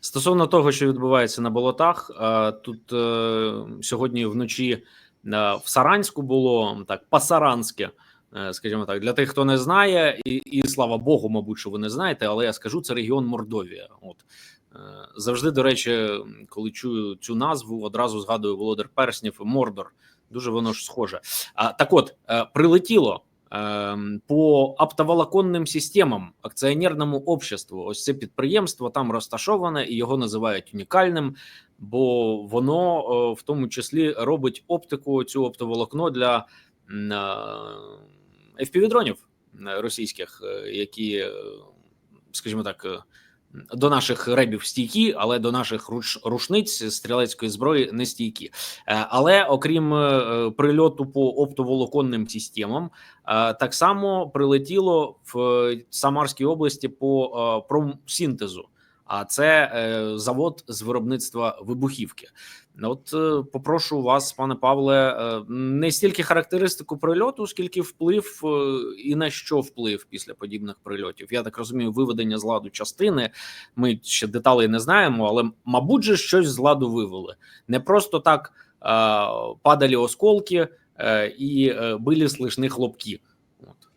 Стосовно того, що відбувається на болотах, е, тут е, сьогодні вночі е, в Саранську було так пасаранське. Скажімо так, для тих, хто не знає, і, і слава Богу, мабуть, що ви не знаєте, але я скажу, це регіон Мордовія. От завжди, до речі, коли чую цю назву, одразу згадую Володар Перснів Мордор. Дуже воно ж схоже. А так, от прилетіло по оптоволоконним системам акціонерному обществу. Ось це підприємство там розташоване і його називають унікальним, бо воно е, в тому числі робить оптику цю оптоволокно для е, FPV-дронів е, російських, які, скажімо так. До наших ребів стійкі, але до наших руш, рушниць стрілецької зброї не стійкі. Е, Але окрім е, прильоту по оптоволоконним системам, е, так само прилетіло в Самарській області по промсінтезу. А це е, завод з виробництва вибухівки. От е, попрошу вас, пане Павле, е, не стільки характеристику прильоту, скільки вплив і на що вплив після подібних прильотів. Я так розумію, виведення з ладу частини. Ми ще деталей не знаємо, але мабуть, же щось з ладу вивели. Не просто так е, падали осколки е, і били слышні хлопки. От.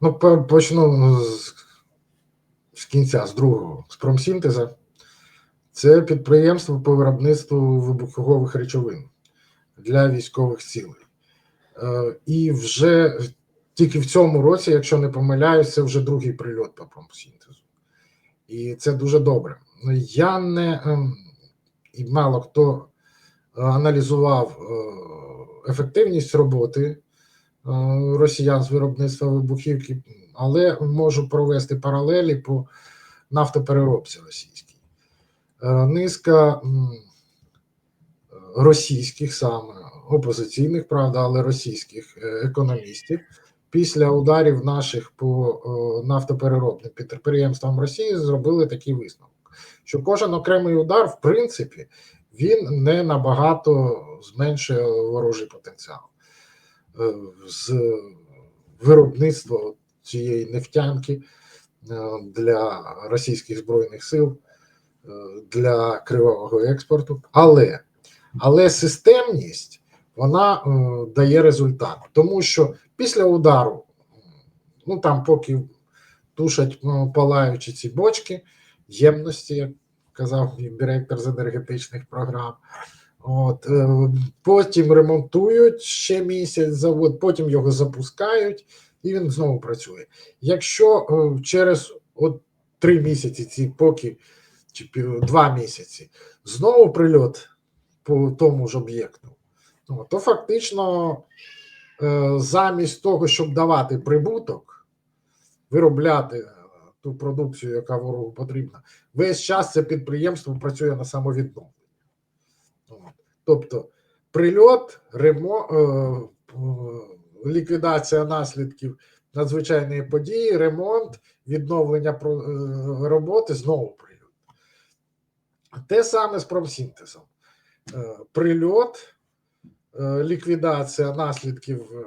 Ну, почну з, з кінця, з другого, з промсінтеза. Це підприємство по виробництву вибухових речовин для військових цілей. Е, і вже тільки в цьому році, якщо не помиляюсь, це вже другий прильот по промсінтезу. І це дуже добре. Я не ем, і мало хто е, аналізував е, ефективність роботи росіян з виробництва вибухівки, але можу провести паралелі по нафтопереробці російській. Е, Низка російських саме опозиційних, правда, але російських е, економістів після ударів наших по е, нафтопереробним підприємствам Росії зробили такий висновок, що кожен окремий удар, в принципі, він не набагато зменшує ворожий потенціал. Е, З виробництва цієї нефтянки е, для російських збройних сил е, для кривавого експорту, але, але системність вона дає результат, тому що після удару, ну там поки тушать е, палаючі ці бочки, ємності, як казав директор з енергетичних програм. От, е, потім ремонтують ще місяць завод, потім його запускають, і він знову працює. Якщо е, через от три місяці, ці поки чи два місяці, знову прильот по тому ж об'єкту, ну, то фактично е, замість того, щоб давати прибуток, виробляти е, ту продукцію, яка ворогу потрібна, весь час це підприємство працює на самовідновлення. Тобто прильот, ремо, е, ліквідація наслідків надзвичайної події, ремонт, відновлення е, роботи, знову прильот. Те саме з промсінтезом. Е, Прильот, ліквідація наслідків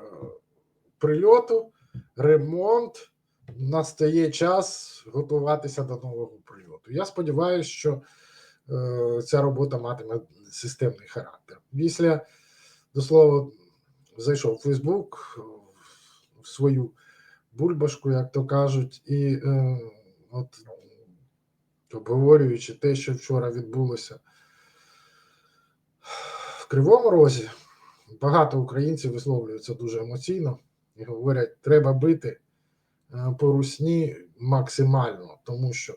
прильоту, ремонт. Настає час готуватися до нового прильоту. Я сподіваюся, що ця робота матиме системний характер. Після, до слова, зайшов у Фейсбук в свою бульбашку, як то кажуть, і е, от обговорюючи те, що вчора відбулося в Кривому Розі, багато українців висловлюються дуже емоційно і говорять, треба бити е, по русні максимально, тому що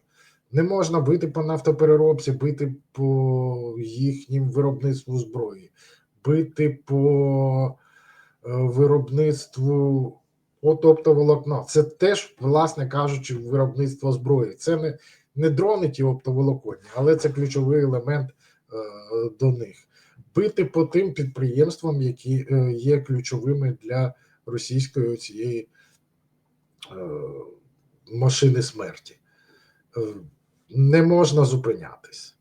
не можна бити по нафтопереробці, бити по їхнім виробництву зброї, бити по е, виробництву оптоволокна. Це теж, власне кажучи, виробництво зброї. Це не, не дрони ті оптоволоконні, але це ключовий елемент е, до них. Бити по тим підприємствам, які е, є ключовими для російської цієї е, машини смерті. Не можна зупинятись.